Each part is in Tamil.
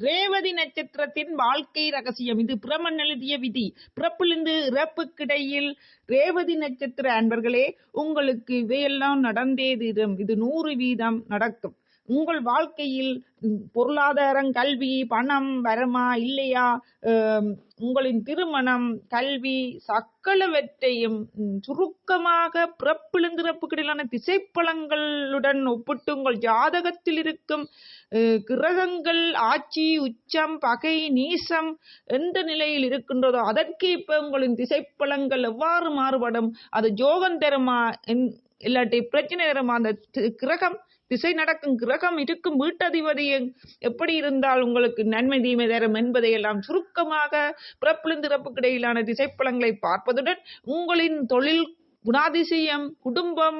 ரேவதி நட்சத்திரத்தின் வாழ்க்கை ரகசியம். இது பிரமன் எழுதிய விதி. பிறப்பிலிருந்து இறப்புக்கிடையில் ரேவதி நட்சத்திர அன்பர்களே உங்களுக்கு இவையெல்லாம் நடந்தே தீரும் இது நூறு வீதம் நடக்கும். உங்கள் வாழ்க்கையில் பொருளாதாரம் கல்வி பணம் வருமா இல்லையா? உங்களின் திருமணம் கல்வி சகலவற்றையும் சுருக்கமாக பிறப்பிலிருந்து திசைப்பழங்களுடன் ஒப்பிட்டு உங்கள் ஜாதகத்தில் இருக்கும் கிரகங்கள் ஆட்சி உச்சம் பகை நீசம் எந்த நிலையில் இருக்கின்றதோ அதற்கேற்ப உங்களின் திசைப்பழங்கள் எவ்வாறு மாறுபடும்? அது ஜோகம் தருமா? இல்லாட்டி பிரச்சனை தருமா? அந்த தி- கிரகம் திசை நடக்கும் கிரகம் இருக்கும் வீட்டதிபதி எப்படி இருந்தால் உங்களுக்கு நன்மை தீமை தரும் என்பதையெல்லாம் சுருக்கமாக பிறப்பிலிருந்து இறப்புக்கு இடையிலான திசைப்பலங்களை பார்ப்பதுடன் உங்களின் தொழில் குணாதிசயம் குடும்பம்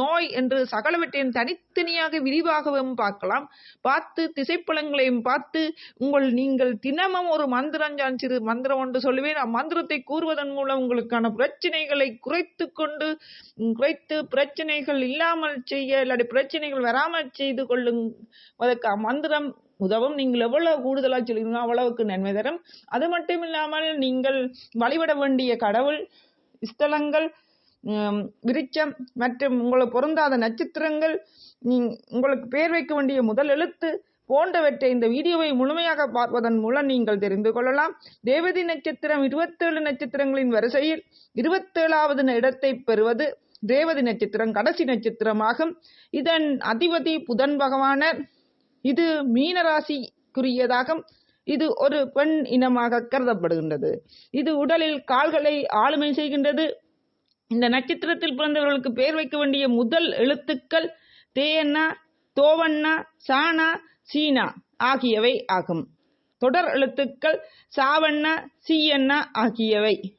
நோய் என்று சகலவற்றையும் தனித்தனியாக விரிவாகவும் பார்க்கலாம். பார்த்து திசைப்பலங்களையும் பார்த்து உங்கள் நீங்கள் தினமும் ஒரு மந்திரம் நான் சிறு மந்திரம் ஒன்று சொல்லுவேன். அம்மந்திரத்தை கூறுவதன் மூலம் உங்களுக்கான பிரச்சனைகளை குறைத்து கொண்டு குறைத்து பிரச்சனைகள் இல்லாமல் செய்ய இல்லாட்டி பிரச்சனைகள் வராமல் செய்து கொள்ளும் அதற்கு அம்மந்திரம் உதவும். நீங்கள் எவ்வளவு கூடுதலாக சொல்லுங்க அவ்வளவுக்கு நன்மை தரும். அது மட்டும் இல்லாமல் நீங்கள் வழிபட வேண்டிய கடவுள் ஸ்தலங்கள் விருச்சம் மற்றும் உங்களுக்கு பொருந்தாத நட்சத்திரங்கள் நீ- உங்களுக்கு பெயர் வைக்க வேண்டிய முதல் எழுத்து போன்றவற்றை இந்த வீடியோவை முழுமையாக பார்ப்பதன் மூலம் நீங்கள் தெரிந்து கொள்ளலாம். தேவதி நட்சத்திரம் இருபத்தேழு நட்சத்திரங்களின் வரிசையில் இருபத்தேழாவது இடத்தை பெறுவது தேவதி நட்சத்திரம் கடைசி நட்சத்திரமாகும். இதன் அதிபதி புதன் பகவானர். இது மீனராசிக்குரியதாகும். இது ஒரு பெண் இனமாக கருதப்படுகின்றது. இது உடலில் கால்களை ஆளுமை செய்கின்றது. இந்த நட்சத்திரத்தில் பிறந்தவர்களுக்கு பெயர் வைக்க வேண்டிய முதல் எழுத்துக்கள் தேனா தோவண்ணா சானா சீனா ஆகியவை ஆகும். தொடர் எழுத்துக்கள் சாவண்ணா சீயண்ணா ஆகியவை.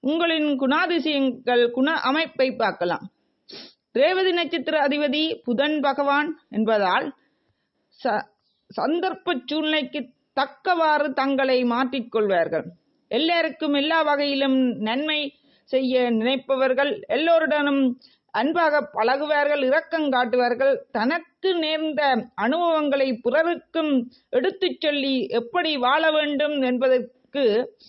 உங்களின் குணாதிசயங்கள் குண அமைப்பை பார்க்கலாம். ரேவதி நட்சத்திர அதிபதி புதன் பகவான் என்பதால் ச- சந்தர்ப்ப சூழ்நிலைக்கு தக்கவாறு தங்களை மாற்றிக்கொள்வார்கள். எல்லாருக்கும் எல்லா வகையிலும் நன்மை செய்ய நினைப்பவர்கள் எல்லோருடனும் அன்பாக பழகுவார்கள் இரக்கம் காட்டுவார்கள். தனக்கு நேர்ந்த அனுபவங்களை பிறருக்கும் எடுத்துச் சொல்லி எப்படி வாழ வேண்டும் என்பதற்கு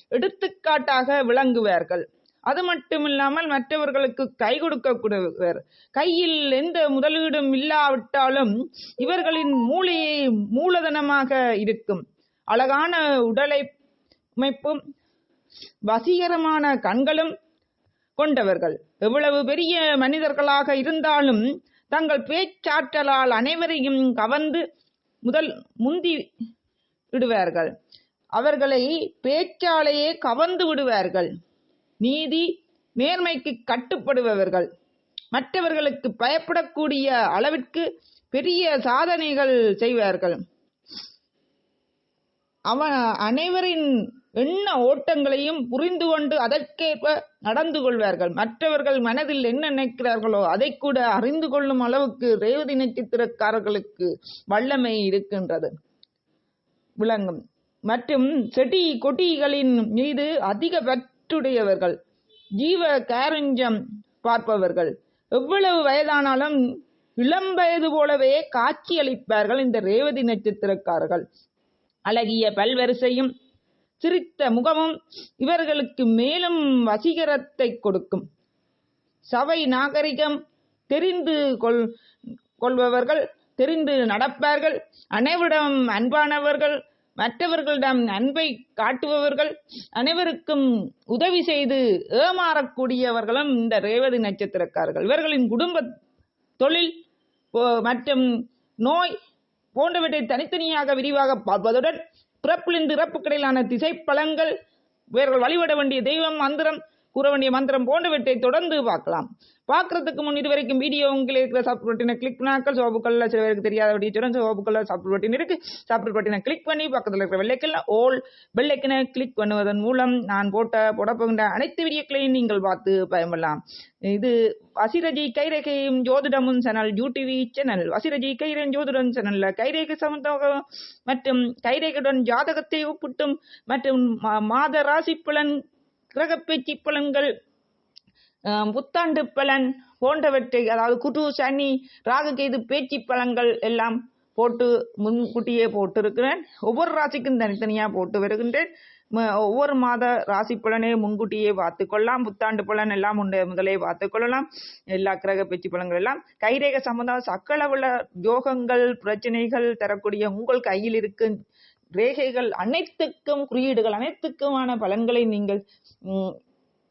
எடுத்துக்காட்டாக விளங்குவார்கள். அது மட்டுமில்லாமல் மற்றவர்களுக்கு கை கொடுக்கக்கூடியவர். கையில் எந்த முதலீடும் இல்லாவிட்டாலும் இவர்களின் மூளையை மூலதனமாக இருக்கும். அழகான உடலை அமைப்பும் வசீகரமான கண்களும் கொண்டவர்கள். எவ்வளவு பெரிய மனிதர்களாக இருந்தாலும் தங்கள் பேச்சாற்றலால் அனைவரையும் கவர்ந்து முதல் முந்தி விடுவார்கள். அவர்களை பேச்சாலேயே கவர்ந்து விடுவார்கள். நீதி நேர்மைக்கு கட்டுப்படுபவர்கள். மற்றவர்களுக்கு பயப்படக்கூடிய அளவிற்கு பெரிய சாதனைகள் செய்வார்கள். அவன் அனைவரின் எண்ண ஓட்டங்களையும் புரிந்து கொண்டு அதற்கேற்ப நடந்து கொள்வார்கள். மற்றவர்கள் மனதில் என்ன நினைக்கிறார்களோ அதை கூட அறிந்து கொள்ளும் அளவுக்கு ரேவதி நட்சத்திரக்காரர்களுக்கு வல்லமை இருக்கின்றது. விளங்கும். மற்றும் செடி கொடிகளின் மீது அதிக பற்றுடையவர்கள் ஜீவ கேரஞ்சம் பார்ப்பவர்கள். எவ்வளவு வயதானாலும் இளம் வயது போலவே காட்சியளிப்பார்கள் இந்த ரேவதி நட்சத்திரக்காரர்கள். அழகிய பல்வரிசையும் சிரித்த முகமும் இவர்களுக்கு மேலும் வசீகரத்தை கொடுக்கும். சபை நாகரிகம் தெரிந்து கொள் கொள்பவர்கள் தெரிந்து நடப்பார்கள். அனைவரிடம் அன்பானவர்கள் மற்றவர்களிடம் அன்பை காட்டுபவர்கள் அனைவருக்கும் உதவி செய்து ஏமாறக்கூடியவர்களும் இந்த ரேவதி நட்சத்திரக்காரர்கள். இவர்களின் குடும்ப தொழில் மற்றும் நோய் போன்றவற்றை தனித்தனியாக விரிவாக பார்ப்பதுடன் பிறப்பிலிருந்து இறப்புக்கிடையிலான திசை பலங்கள் இவர்கள் வழிபட வேண்டிய தெய்வம் மந்திரம் கூற வேண்டிய மந்திரம் போன்றவற்றை தொடர்ந்து பார்க்கலாம். பார்க்கறதுக்கு முன் இதுவரைக்கும் வீடியோ உங்களுக்கு இருக்கிற சப்ஸ்கிரைப் பட்டினை கிளிக் பண்ணாக்கள் சோப்புக்கல்ல சில பேருக்கு தெரியாத சோப்பு கல்ல சப்ஸ்கிரைப் பட்டின் இருக்கு. சப்ஸ்கிரைப் பட்டினை கிளிக் பண்ணி பக்கத்தில் இருக்கிற வெள்ளைக்கல்ல ஓல் வெள்ளைக்கினை கிளிக் பண்ணுவதன் மூலம் நான் போட்ட போடப்போகின்ற அனைத்து வீடியோக்களையும் நீங்கள் பார்த்து பயன்படலாம். இது வசிரஜி கைரேகையும் ஜோதிடமும் சேனல் யூடிவி சேனல். வசிரஜி கைரேன் ஜோதிடம் சேனல்ல கைரேகை சம்பந்தம் மற்றும் கைரேகையுடன் ஜாதகத்தை ஒப்பிட்டும் மற்றும் மா- மாத ராசி பலன் கிரகப்பேச்சு பலன்கள் புத்தாண்டு பலன் போன்றவற்றை அதாவது குரு சனி ராகு கேது பேச்சு பலன்கள் எல்லாம் போட்டு முன்கூட்டியே போட்டு இருக்கிறேன் ஒவ்வொரு ராசிக்கும் தனித்தனியாக போட்டு வருகின்றேன். ஒவ்வொரு மாத ராசி பலனை முன்கூட்டியே பார்த்துக்கொள்ளலாம் புத்தாண்டு பலன் எல்லாம் உண்டு முதலே பார்த்துக்கொள்ளலாம் எல்லா கிரக பேச்சு பலன்கள் எல்லாம். கைரேக சம்பந்தம் சக்களவுல யோகங்கள் பிரச்சனைகள் தரக்கூடிய உங்கள் கையில் இருக்கும் ரேகைகள் அனைத்துக்கும் குறியீடுகள் அனைத்துக்குமான பலன்களை நீங்கள்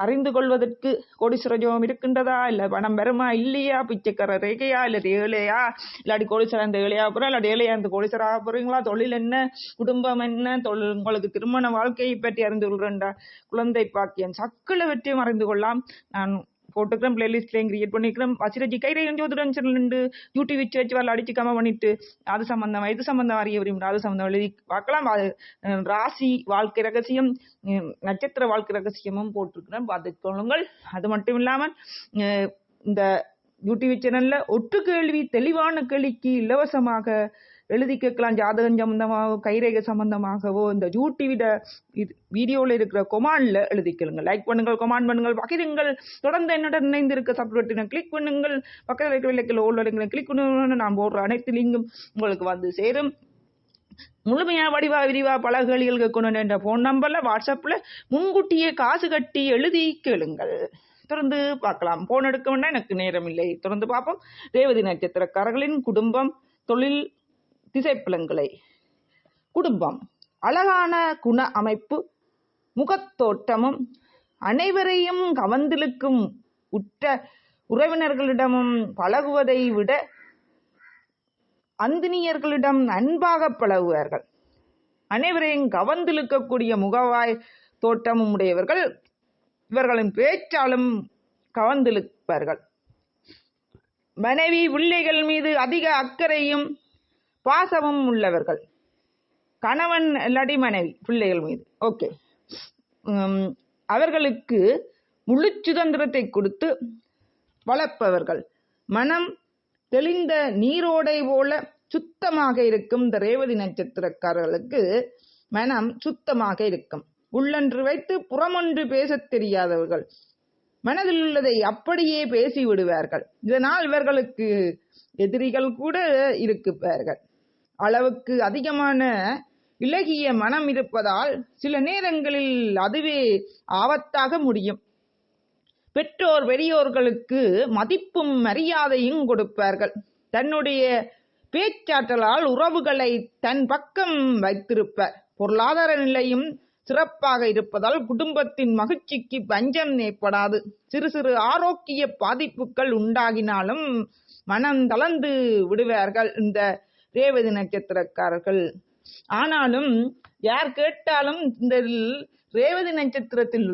அறிந்து கொள்வதற்கு கோடீஸ்வர இருக்கின்றதா? இல்லை பணம் வருமா? இல்லையா? பிச்சைக்கார ரேகையா? இல்லை ஏழையா? இல்லாட்டி கோடீஸ்வரன் இந்த ஏழையா போகிறா இல்லாட்டி ஏழையா இந்த கோடீஸ்வரா போகிறீங்களா தொழில் என்ன? குடும்பம் என்ன? தொழில் உங்களுக்கு திருமண வாழ்க்கையை பற்றி அறிந்து கொள்கின்றா குழந்தை பாக்கியம் சக்கல வெற்றியும் அறிந்து கொள்ளலாம். நான் போட்டுக்கிறேன் பிளேலிஸ்ட்லேயும் கிரியேட் பண்ணிக்கிறேன். வச்சிரஜி கைரையும் ஜோதிடன் ரெண்டு யூடியூப் வச்சு வச்சு வரல அடிச்சுக்காம பண்ணிட்டு அது சம்பந்தமா இது சம்பந்தம் அறிய விரும்பினா அது சம்பந்தம் எழுதி பார்க்கலாம். அது ராசி வாழ்க்கை ரகசியம் நட்சத்திர வாழ்க்கை ரகசியமும் போட்டிருக்கிறேன். பார்த்துக்கொள்ளுங்கள் அது மட்டும் இல்லாமல் இந்த யூடியூப் சேனலில் ஒட்டு கேள்வி தெளிவான கேள்விக்கு இலவசமாக எழுதி கேட்கலாம். ஜாதகம் சம்பந்தமாகவோ கைரேகை சம்பந்தமாகவோ இந்த யூடியூட இது வீடியோவில் இருக்கிற கொமாண்டில் எழுதி கேளுங்க லைக் பண்ணுங்கள் கொமாண்ட் பண்ணுங்கள் பகிருங்கள். தொடர்ந்து என்னுடன் இணைந்திருக்க சப்ஸ்கிரைப் கிளிக் பண்ணுங்கள். பக்கத்தில் இருக்கிற விளக்கில் ஓடுங்களை கிளிக் பண்ணுங்கள். நான் போடுற அனைத்து லிங்கும் உங்களுக்கு வந்து சேரும். முழுமையாக வடிவா விரிவா பல கேள்விகள் கேட்கணும் என்ற ஃபோன் நம்பரில் வாட்ஸ்அப்பில் முன்கூட்டியே காசு கட்டி எழுதி கேளுங்கள். தொடர்ந்து பார்க்கலாம். போன் எடுக்க வேண்டாம் எனக்கு நேரம் இல்லை. தொடர்ந்து பார்ப்போம். ரேவதி நட்சத்திரக்காரர்களின் குடும்பம் தொழில் திசைப்புலன்களை. குடும்பம். அழகான குண அமைப்பு. முகத்தோட்டமும் அனைவரையும் கவர்ந்திழுக்கும் உற்ற உறவினர்களிடமும் பழகுவதை விட அந்தினியர்களிடம் அன்பாக பழகுவார்கள். அனைவரையும் கவர்ந்திழுக்கக்கூடிய முகவாய் தோற்றமும் உடையவர்கள். இவர்களின் பேச்சாலும் கவர்ந்திழுப்பார்கள். மனைவி பிள்ளைகள் மீது அதிக அக்கறையும் பாசமும் உள்ளவர்கள். கணவன் இல்லாட்டி மனைவி பிள்ளைகள் மீது. ஓகே அவர்களுக்கு முழு சுதந்திரத்தை கொடுத்து வளர்ப்பவர்கள். மனம் தெளிந்த நீரோடை போல சுத்தமாக இருக்கும் இந்த ரேவதி நட்சத்திரக்காரர்களுக்கு மனம் சுத்தமாக இருக்கும். உள்ளன்று வைத்து புறமொன்று பேசத் தெரியாதவர்கள். மனதில் உள்ளதை அப்படியே பேசி விடுவார்கள் இதனால் இவர்களுக்கு எதிரிகள் கூட இருக்குப்பார்கள். அளவுக்கு அதிகமான இலகிய மனம் இருப்பதால் சில நேரங்களில் அதுவே ஆபத்தாக முடியும். பெற்றோர் பெரியோர்களுக்கு மதிப்பும் மரியாதையும் கொடுப்பார்கள். தன்னுடைய பேச்சாற்றலால் உறவுகளை தன் பக்கம் வைத்திருப்பர். பொருளாதார நிலையும் சிறப்பாக இருப்பதால் குடும்பத்தின் மகிழ்ச்சிக்கு பஞ்சம் ஏற்படாது. சிறு சிறு ஆரோக்கிய பாதிப்புகள் உண்டாகினாலும் மனம் தளர்ந்து விடுவார்கள். இந்த ரேவதி நட்சத்திரக்காரர்கள். ஆனாலும் யார் கேட்டாலும் இந்த ரேவதி நட்சத்திரத்தில்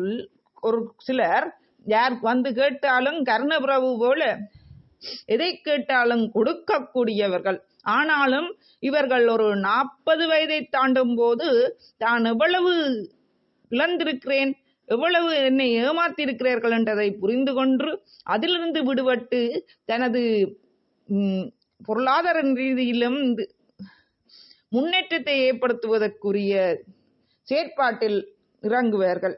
ஒரு சிலர் யார் வந்து கேட்டாலும் கர்ணபிரபு போல எதை கேட்டாலும் கொடுக்கக்கூடியவர்கள். ஆனாலும் இவர்கள் ஒரு நாற்பது வயதை தாண்டும் போது தான் எவ்வளவு இழந்திருக்கிறேன் எவ்வளவு என்னை ஏமாத்தியிருக்கிறார்கள் என்றதை புரிந்து கொண்டு அதிலிருந்து விடுபட்டு தனது பொருளாதார ரீதியிலும் இந்த முன்னேற்றத்தை ஏற்படுத்துவதற்குரிய செயற்பாட்டில் இறங்குவார்கள்.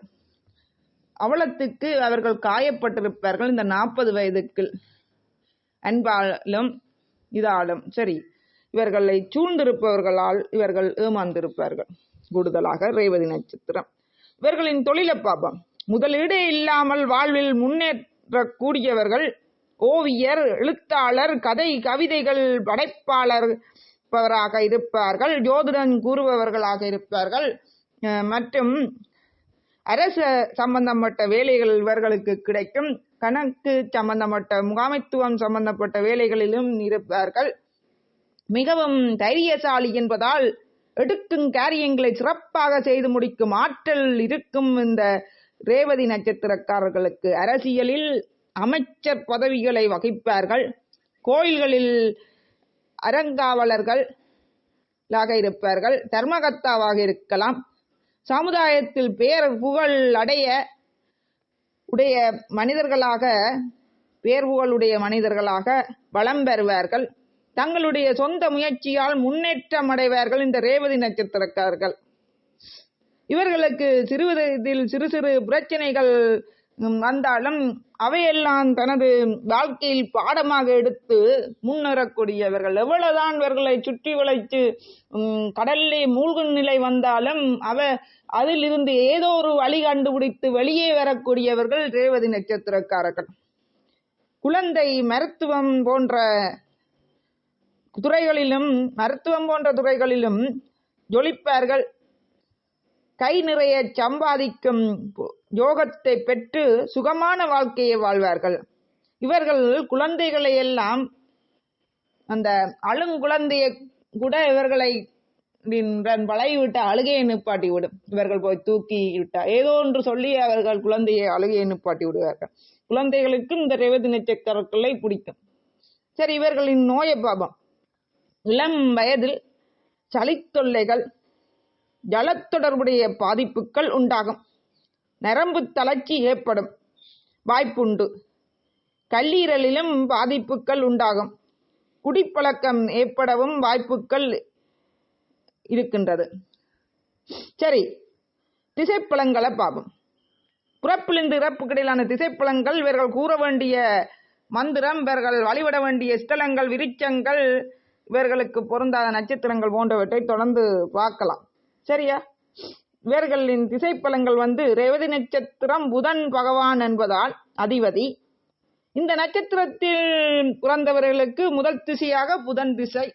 அவலத்துக்கு அவர்கள் காயப்பட்டிருப்பார்கள். இந்த நாற்பது வயதுக்கு அன்பாலும் இதாலும் சரி இவர்களை சூழ்ந்திருப்பவர்களால் இவர்கள் ஏமாந்திருப்பார்கள். கூடுதலாக ரேவதி நட்சத்திரம். இவர்களின் தொழில பாபம் முதலீடு இல்லாமல் வாழ்வில் முன்னேற்றக்கூடியவர்கள் ஓவியர் எழுத்தாளர் கதை கவிதைகள் படைப்பாளர் பவராக இருப்பார்கள். ஜோதிடன் கூறுபவர்களாக இருப்பார்கள். மற்றும் அரச சம்பந்தப்பட்ட வேலைகள் இவர்களுக்கு கிடைக்கும். கணக்கு சம்பந்தப்பட்ட முகாமைத்துவம் சம்பந்தப்பட்ட வேலைகளிலும் இருப்பார்கள். மிகவும் தைரியசாலி என்பதால் எடுக்கும் காரியங்களை சிறப்பாக செய்து முடிக்கும் ஆற்றல் இருக்கும் இந்த ரேவதி நட்சத்திரக்காரர்களுக்கு. அரசியலில் அமைச்சர் பதவிகளை வகிப்பார்கள். கோயில்களில் அறங்காவலர்கள் இருப்பார்கள். தர்மகர்த்தாவாக இருக்கலாம். சமுதாயத்தில் பேர் புகழ் அடைய உடைய மனிதர்களாக பேர் புகழுடைய மனிதர்களாக வளம் பெறுவார்கள். தங்களுடைய சொந்த முயற்சியால் முன்னேற்றம் அடைவார்கள் இந்த ரேவதி நட்சத்திரக்காரர்கள். இவர்களுக்கு சிறுவயதில் சிறு சிறு பிரச்சனைகள் வந்தாலும் அவையெல்லாம் தனது வாழ்க்கையில் பாடமாக எடுத்து முன்னேறக்கூடியவர்கள். எவ்வளவுதான் இவர்களை சுற்றி வளைத்து ம், கடலிலே மூழ்கும் நிலை வந்தாலும் அவ அதிலிருந்து ஏதோ ஒரு வழி கண்டுபிடித்து வெளியே வரக்கூடியவர்கள் ரேவதி நட்சத்திரக்காரர்கள். குழந்தை மருத்துவம் போன்ற துறைகளிலும் மருத்துவம் போன்ற துறைகளிலும் ஜொலிப்பார்கள். கை நிறைய சம்பாதிக்கும் யோகத்தை பெற்று சுகமான வாழ்க்கையை வாழ்வார்கள். இவர்கள் குழந்தைகளை எல்லாம் அந்த அழுங்குழந்தையை கூட இவர்களை பழகி அழுகையை நிப்பாட்டி விடும் இவர்கள் போய் தூக்கி விட்டா ஏதோ ஒன்று சொல்லி அவர்கள் குழந்தையை அழுகையை நிப்பாட்டி விடுவார்கள். குழந்தைகளுக்கும் இந்த ரேவதி நட்சத்திரக்களை பிடிக்கும். சரி இவர்களின் நோய பாபம் இளம் வயதில் சளித்தொல்லைகள் ஜலத்தொடர்புடைய பாதிப்புகள் உண்டாகும். நரம்பு தளர்ச்சி ஏற்படும். வாய்ப்புண்டு. கல்லீரலிலும் பாதிப்புகள் உண்டாகும். குடிப்பழக்கம் ஏற்படவும் வாய்ப்புகள் இருக்கின்றது. சரி திசைப்பழங்களை பார்ப்போம் பிறப்பிலிருந்து இறப்புக்கு இடையிலான திசைப்பழங்கள் இவர்கள் கூற வேண்டிய மந்திரம் இவர்கள் வழிபட வேண்டிய ஸ்தலங்கள் விருச்சங்கள் இவர்களுக்கு பொருந்தாத நட்சத்திரங்கள் போன்றவற்றை தொடர்ந்து பார்க்கலாம். சரியா? இவர்களின் திசைப்பலங்கள் வந்து ரேவதி நட்சத்திரம் புதன் பகவான் என்பதால் அதிபதி. இந்த நட்சத்திரத்தில் பிறந்தவர்களுக்கு முதல் திசையாக புதன் திசை.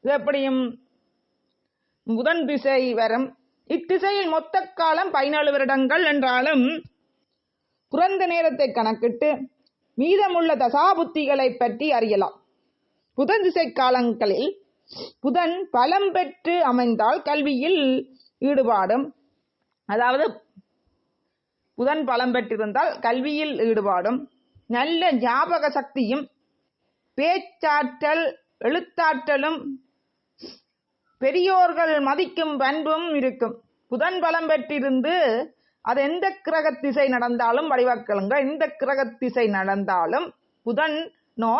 எப்படியும்? புதன் திசை வரும். இத்திசையில் மொத்த காலம் பதினாலு வருடங்கள் என்றாலும் பிறந்த நேரத்தை கணக்கிட்டு மீதமுள்ள தசாபுத்திகளை பற்றி அறியலாம். புதன் திசை காலங்களில் புதன் பலம் பெற்று அமைந்தால் கல்வியில் ஈடுபாடும். அதாவது புதன் பலம் பெற்றிருந்தால் கல்வியில் ஈடுபாடும். நல்ல ஞாபக சக்தியும் பேச்சாற்றல் எழுத்தாற்றலும் பெரியோர்கள் மதிக்கும் பண்பும் இருக்கும். புதன் பலம் பெற்றிருந்து அது எந்த கிரக திசை நடந்தாலும் வடிவாக்கலுங்க எந்த கிரக திசை நடந்தாலும் புதனோ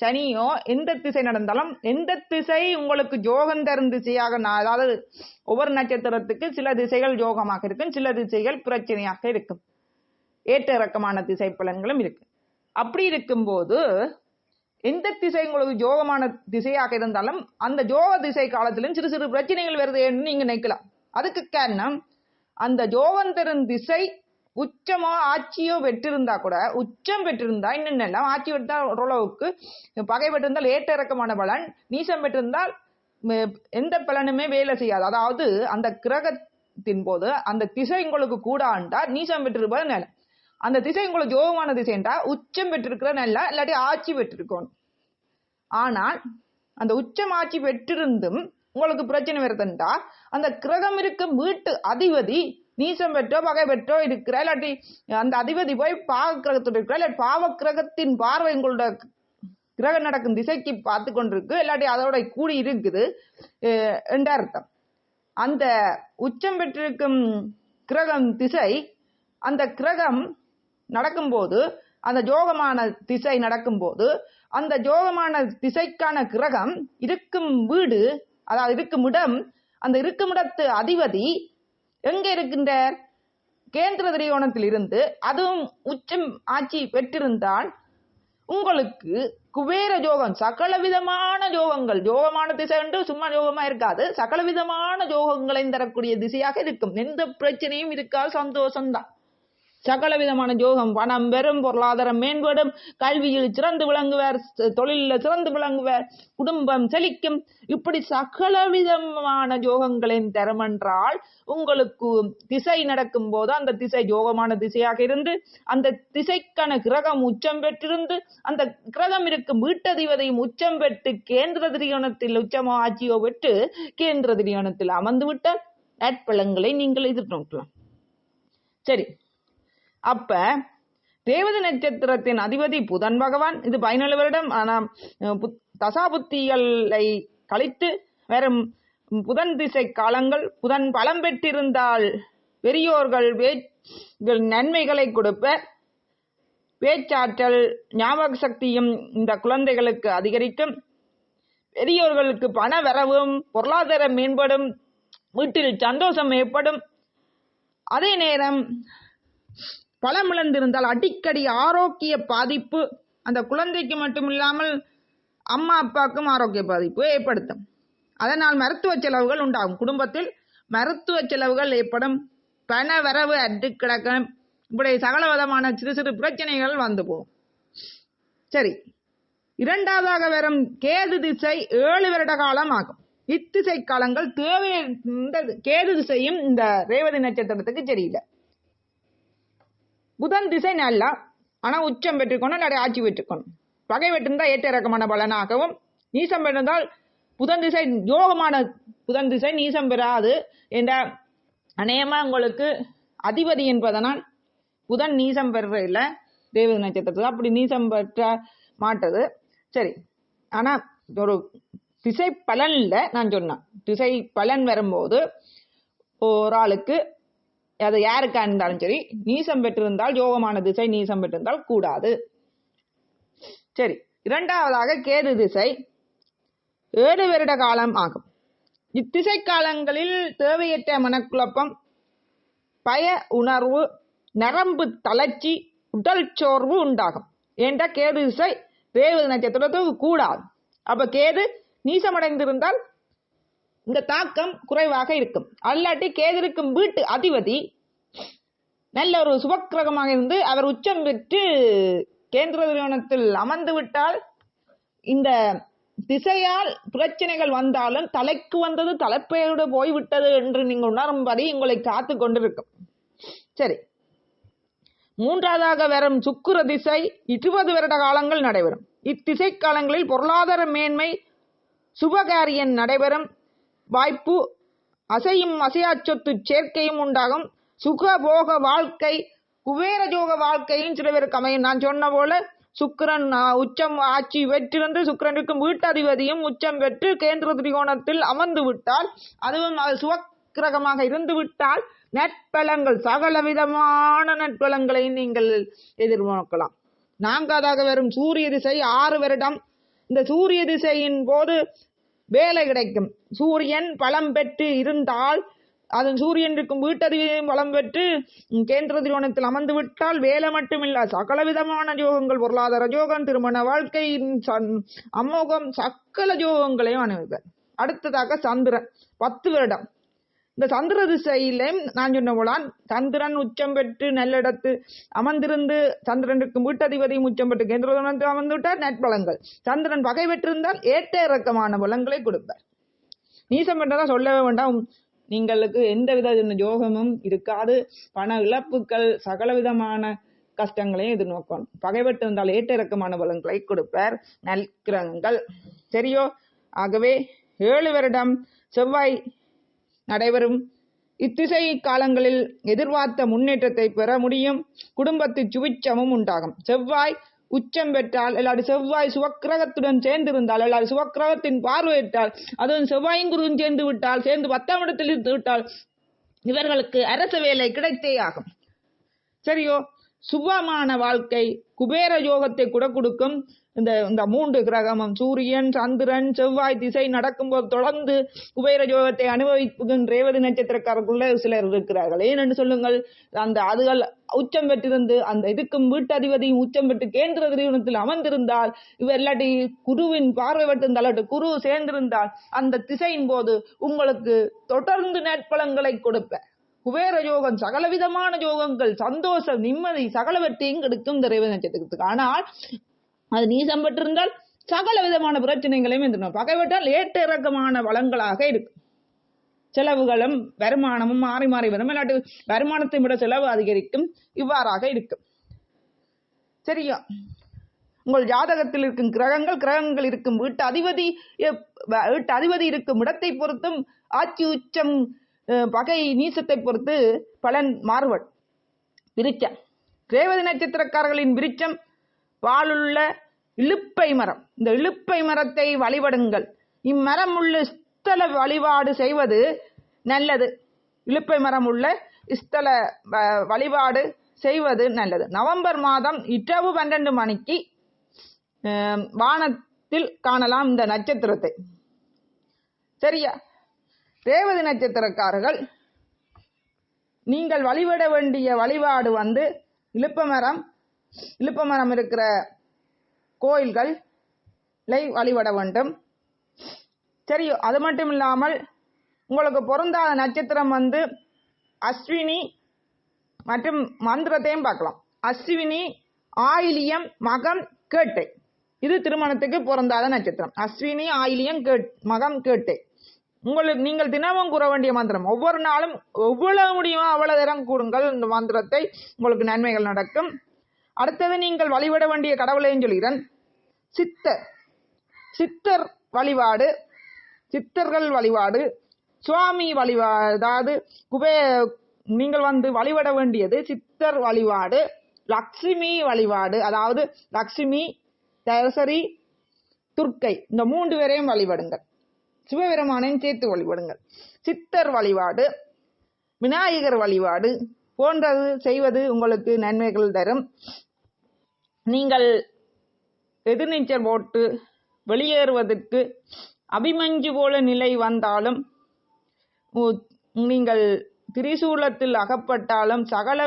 சனியோ எந்த திசை நடந்தாலும் எந்த திசை உங்களுக்கு ஜோகம் தரும் திசையாக நான் அதாவது ஒவ்வொரு நட்சத்திரத்துக்கு சில திசைகள் யோகமாக இருக்கும் சில திசைகள் பிரச்சனையாக இருக்கும். ஏற்ற இறக்கமான திசை பலன்களும் இருக்கு. அப்படி இருக்கும்போது எந்த திசை உங்களுக்கு ஜோகமான திசையாக இருந்தாலும் அந்த ஜோக திசை காலத்திலும் சிறு சிறு பிரச்சனைகள் வருதுன்னு நீங்க நினைக்கலாம். அதுக்கு காரணம் அந்த ஜோகம் தரும் திசை உச்சமோ ஆட்சியோ பெற்றிருந்தா கூட உச்சம் பெற்றிருந்தா இன்னும் ஆட்சி பெற்றால் ஓரளவுக்கு பகை பெற்றிருந்தால் ஏற்ற இறக்கமான பலன் நீசம் பெற்றிருந்தால் எந்த பலனுமே வேலை செய்யாது. அதாவது அந்த கிரகத்தின் போது அந்த திசை உங்களுக்கு கூடாண்டா நீசம் பெற்றிருப்பது நல்ல. அந்த திசை உங்களுக்கு யோகமான திசைன்றா உச்சம் பெற்றிருக்கிற நல்ல இல்லாட்டி ஆட்சி பெற்றிருக்கணும். ஆனால் அந்த உச்சம் ஆட்சி பெற்றிருந்தும் உங்களுக்கு பிரச்சனை வருதுன்றா அந்த கிரகம் இருக்கும் வீட்டு அதிபதி நீசம் பெற்றோ பகை பெற்றோ இருக்கிற இல்லாட்டி அந்த அதிபதி போய் பாவ கிரகத்தோட இருக்கிற இல்லாட்டி பாவ கிரகத்தின் பார்வை உங்களோட கிரகம் நடக்கும் திசைக்கு பார்த்து கொண்டிருக்கு இல்லாட்டி அதோட கூடி இருக்குது என்ற அர்த்தம். அந்த உச்சம் பெற்றிருக்கும் கிரகம் திசை அந்த கிரகம் நடக்கும்போது அந்த ஜோகமான திசை நடக்கும்போது அந்த ஜோகமான திசைக்கான கிரகம் இருக்கும் வீடு அதாவது இருக்கும் இடம் அந்த இருக்கும் இடத்து அதிபதி எங்க இருக்கின்றார்? கேந்திர திரிகோணத்தில் இருந்து அதுவும் உச்சம் ஆட்சி பெற்றிருந்தால் உங்களுக்கு குபேர ஜோகம் சகல விதமான ஜோகங்கள் ஜோகமான திசை என்று சும்மா ஜோகமா இருக்காது. சகல விதமான ஜோகங்களையும் தரக்கூடிய திசையாக இருக்கும். எந்த பிரச்சனையும் இருக்காது சந்தோஷம்தான். சகல விதமான ஜோகம் பணம் பெறும் பொருளாதாரம் மேம்படும். கல்வியில் சிறந்து விளங்குவார் தொழிலில் சிறந்து விளங்குவார். குடும்பம் செழிக்கும். இப்படி சகல விதமான ஜோகங்களின் தரமென்றால் உங்களுக்கு திசை நடக்கும் போது அந்த திசை ஜோகமான திசையாக இருந்து அந்த திசைக்கான கிரகம் உச்சம் பெற்றிருந்து அந்த கிரகம் இருக்கும் வீட்டதிபதியும் உச்சம் பெற்று கேந்திர திரிகோணத்தில் உச்சமோ ஆட்சியோ பெற்று கேந்திர திரியோணத்தில் அமர்ந்து விட்டால் நட்பலங்களை நீங்கள் எதிர்நோக்கலாம். சரி. அப்ப தேவத நட்சத்திரத்தின் அதிபதி புதன் பகவான் இது பதினேழு வருடம் ஆனா தசாபுத்திகளை கழித்து வெறும் புதன் திசை காலங்கள் புதன் பலம் பெற்றிருந்தால் பெரியோர்கள் வே- நன்மைகளை கொடுப்ப. பேச்சாற்றல் ஞாபக சக்தியும் இந்த குழந்தைகளுக்கு அதிகரிக்கும். பெரியோர்களுக்கு பண வரவும் பொருளாதாரம் மேம்படும் வீட்டில் சந்தோஷம் ஏற்படும். அதே நேரம் பலமிழந்திருந்தால் அடிக்கடி ஆரோக்கிய பாதிப்பு அந்த குழந்தைக்கு மட்டும் இல்லாமல் அம்மா அப்பாவுக்கும் ஆரோக்கிய பாதிப்பு ஏற்படுத்தும். அதனால் மருத்துவ செலவுகள் உண்டாகும். குடும்பத்தில் மருத்துவ செலவுகள் ஏற்படும். பண வரவு அட்டு கிடக்கும். இப்படி சகல விதமான சிறு சிறு பிரச்சனைகள் வந்து போகும். சரி. இரண்டாவதாக வரும் கேது திசை ஏழு வருட காலம் ஆகும். இத்திசை காலங்கள் தேவை இந்த கேது திசையும் இந்த ரேவதி நட்சத்திரத்துக்கு சரியில்லை. புதன் திசை நல்லா. ஆனா உச்சம் பெற்றுக்கணும் இல்லாட்டி ஆட்சி பெற்றுக்கணும். பகை வெட்டிருந்தால் ஏற்ற இறக்கமான பலனாகவும் நீசம் பெற்றிருந்தால் புதன் திசை யோகமான புதன் திசை நீசம் பெறாது என்ற அநேகமா உங்களுக்கு அதிபதி என்பதனால் புதன் நீசம் பெற இல்லை. தேவதி நட்சத்திரத்தில் அப்படி நீசம் பெற்ற மாட்டது. சரி. ஆனால் ஒரு திசை பலனில் நான் சொன்னேன். திசை பலன் வரும்போது ஒரு ஆளுக்கு அது யாருக்கா இருந்தாலும் சரி நீசம் பெற்றிருந்தால் யோகமான திசை நீசம் பெற்றிருந்தால் கூடாது. சரி இரண்டாவதாக கேது திசை ஏழு வருட காலம் ஆகும். இத்திசை காலங்களில் தேவையற்ற மனக்குழப்பம் பய உணர்வு நரம்பு தளர்ச்சி உடல் சோர்வு உண்டாகும். ஏண்டா கேது திசை? ரேவதி நட்சத்திரத்துக்கு கூடாது. அப்ப கேது நீசமடைந்திருந்தால் இந்த தாக்கம் குறைவாக இருக்கும். அல்லாட்டி கேதிருக்கும் வீட்டு அதிபதி நல்ல ஒரு சுபக்கிரகமாக இருந்து அவர் உச்சம் பெற்று கேந்திர நிறுவனத்தில் அமர்ந்து விட்டால் இந்த திசையால் பிரச்சனைகள் வந்தாலும் தலைக்கு வந்தது தலைப்பையோடு போய்விட்டது என்று நீங்கள் உணரும்படி உங்களை காத்து கொண்டிருக்கும். சரி. மூன்றாவதாக வரும் சுக்குர திசை இருபது வருட காலங்கள் நடைபெறும். இத்திசை காலங்களில் பொருளாதார மேன்மை சுபகாரியன் நடைபெறும். வாய்ப்பு அசையும் அசையா சொத்து சேர்க்கையும் உண்டாகும். சுகபோக வாழ்க்கை குபேரஜோக வாழ்க்கையும் சில பேருக்கு அமையும். நான் சொன்ன போல சுக்கிரன் உச்சம் ஆட்சி பெற்றிருந்து சுக்கிரனுக்கும் வீட்டதிபதியும் உச்சம் பெற்று கேந்திர திரிகோணத்தில் அமர்ந்து விட்டால் அதுவும் அது சுவக்கிரகமாக இருந்து விட்டால் நற்பலங்கள் சகல விதமான நற்பலங்களை நீங்கள் எதிர்நோக்கலாம். நான்காவதாக வரும் சூரிய திசை ஆறு வருடம். இந்த சூரிய திசையின் போது வேலை கிடைக்கும். சூரியன் பலம் பெற்று இருந்தால் அதன் சூரியன் இருக்கும் வீட்டதிபதியும் பலம் பெற்று கேந்திர திருவனத்தில் அமர்ந்து விட்டால் வேலை மட்டுமில்ல. சகல விதமான யோகங்கள் பொருளாதார யோகம் திருமண வாழ்க்கையின் அமோகம் சகல யோகங்களையும் அனுபவிப்பார் அடுத்ததாக சந்திரன். பத்து வருடம். இந்த சந்திர திசையிலையும் நான் சொன்ன போலான் சந்திரன் உச்சம் பெற்று நல்லிடத்து அமர்ந்திருந்து சந்திரனுக்கு வீட்டதிபதியும் உச்சம் பெற்று கேந்திர அமர்ந்துவிட்டார் அமர்ந்து நட்பலங்கள். சந்திரன் பகை பெற்றிருந்தால் ஏற்ற இறக்கமான பலங்களை கொடுப்பார். நீசம் பெற்றதா சொல்லவே வேண்டாம். நீங்களுக்கு எந்த வித யோகமும் இருக்காது. பண இழப்புகள் சகல விதமான கஷ்டங்களையும் எதிர்நோக்கணும் பகைவட்டு இருந்தால் ஏற்ற இறக்கமான பலன்களை கொடுப்பார். நல்கிரகங்கள். சரியோ? ஆகவே ஏழு வருடம் செவ்வாய் நடைபெறும். இத்திசை காலங்களில் எதிர்பார்த்த முன்னேற்றத்தை பெற முடியும். குடும்பத்து சுபிச்சமும் உண்டாகும். செவ்வாய் உச்சம் பெற்றால் இல்லாட்டி செவ்வாய் சுவக்கிரகத்துடன் சேர்ந்திருந்தால் இல்லாட்டி சுவக்கிரகத்தின் பார்வையிட்டால் அதுவும் செவ்வாயும் குருவும் சேர்ந்து விட்டால் சேர்ந்து பத்தாம் இடத்தில் இருந்து விட்டால் இவர்களுக்கு அரசு வேலை கிடைத்தே ஆகும். சரியோ? சுபமான வாழ்க்கை குபேர யோகத்தை கூட கொடுக்கும். இந்த இந்த மூன்று கிரகமும் சூரியன் சந்திரன் செவ்வாய் திசை நடக்கும்போது தொடர்ந்து குபேர யோகத்தை அனுபவிக்கும் ரேவதி நட்சத்திரக்காரருக்குள்ள சிலர் இருக்கிறார்கள். ஏனென்று சொல்லுங்கள் அந்த அதுகள் உச்சம் பெற்றிருந்து அந்த இதுக்கும் வீட்டதிபதியும் உச்சம் பெற்று கேந்திர திரிவனத்தில் அமர்ந்திருந்தால் இவர் இல்லாட்டி குருவின் பார்வை பட்டிருந்தால் குரு சேர்ந்திருந்தால் அந்த திசையின் போது உங்களுக்கு தொடர்ந்து நற்பலன்களை கொடுப்பேன். குபேர யோகம் சகலவிதமான யோகங்கள் சந்தோஷம் நிம்மதி சகலவற்றையும் கெடுக்கும் இந்த ரேவதி நட்சத்திரத்துக்கு. ஆனால் அது நீசம் பெற்றிருந்தால் சகல விதமான பிரச்சனைகளையும் எதிர்நோக்கும். பகைவிட்டால் ஏற்ற இறக்கமான வளங்களாக இருக்கும். செலவுகளும் வருமானமும் மாறி மாறி வரும். இல்லாட்டி வருமானத்தை விட செலவு அதிகரிக்கும். இவ்வாறாக இருக்கும். சரியா? உங்கள் ஜாதகத்தில் இருக்கும் கிரகங்கள் கிரகங்கள் இருக்கும் வீட்டு அதிபதி வீட்டு அதிபதி இருக்கும் இடத்தை பொறுத்தும் ஆட்சி உச்சம் பகை நீசத்தை பொறுத்து பலன் மாறுபடும். விருச்சம் ரேவதி நட்சத்திரக்காரர்களின் விருச்சம் வாளுள்ள இழுப்பை மரம். இந்த இழுப்பை மரத்தை வழிபடுங்கள். இம்மரம் உள்ள ஸ்தல வழிபாடு செய்வது நல்லது. இழுப்பை மரம் உள்ள ஸ்தல வ- வழிபாடு செய்வது நல்லது. நவம்பர் மாதம் இரவு பன்னெண்டு மணிக்கு வானத்தில் காணலாம் இந்த நட்சத்திரத்தை. சரியா? ரேவதி நட்சத்திரக்காரர்கள் நீங்கள் வழிபட வேண்டிய வழிபாடு வந்து இழுப்பமரம் இழுப்பமரம் இருக்கிற கோயில்கள் வழிபட வேண்டும். சரி அது மட்டும் இல்லாமல் உங்களுக்கு பொருந்தாத நட்சத்திரம் வந்து அஸ்வினி மற்றும் மந்திரத்தையும் பார்க்கலாம். அஸ்வினி ஆயிலியம் மகம் கேட்டை. இது திருமணத்துக்கு பொருந்தாத நட்சத்திரம். அஸ்வினி ஆயிலியம் கேட் மகம் கேட்டை. உங்களுக்கு நீங்கள் தினமும் கூற வேண்டிய மந்திரம். ஒவ்வொரு நாளும் எவ்வளவு முடியுமோ அவ்வளவு நேரம் கூடுங்கள் இந்த மந்திரத்தை உங்களுக்கு நன்மைகள் நடக்கும். அடுத்தது நீங்கள் வழிபட வேண்டிய கடவுளையும் சொல்கிறேன். சித்தர். சித்தர் வழிபாடு. சித்தர்கள் வழிபாடு. சுவாமி வழிபா அதாவது குபே நீங்கள் வந்து வழிபட வேண்டியது சித்தர் வழிபாடு. லக்ஷ்மி வழிபாடு. அதாவது லக்ஷ்மி தசரி துர்க்கை. இந்த மூன்று பேரையும் வழிபடுங்கள். சிவபெருமானையும் சேர்த்து வழிபடுங்கள். சித்தர் வழிபாடு விநாயகர் வழிபாடு போன்றது செய்வது உங்களுக்கு நன்மைகள் தரும். நீங்கள் எதிர்நீச்சல் போட்டு வெளியேறுவதற்கு அபிமஞ்சு போல நிலை வந்தாலும் நீங்கள் திரிசூலத்தில் அகப்பட்டாலும் சகல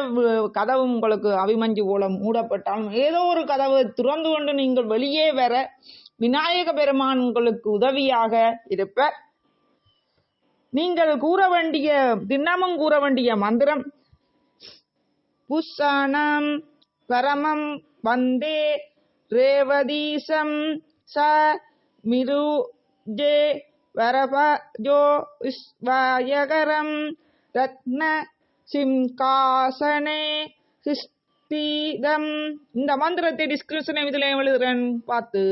கதவும் உங்களுக்கு அபிமஞ்சு போல மூடப்பட்டாலும் ஏதோ ஒரு கதவு திறந்து கொண்டு நீங்கள் வெளியே வர விநாயக பெருமான் உங்களுக்கு உதவியாக இருப்ப நீங்கள் கூற வேண்டிய தினமும் கூற வேண்டிய மந்திரம் புஷணம் பரமம் வந்தே ரேவதீசம் ச மிரு ஜே வரபஜோ விஸ்வாயகரம் ரத்ன சிம்காசனே சிஸ்தீதம் இந்த மந்திரத்தை டிஸ்கிரிப்ஷன் இதில் எழுதுறேன் பார்த்து.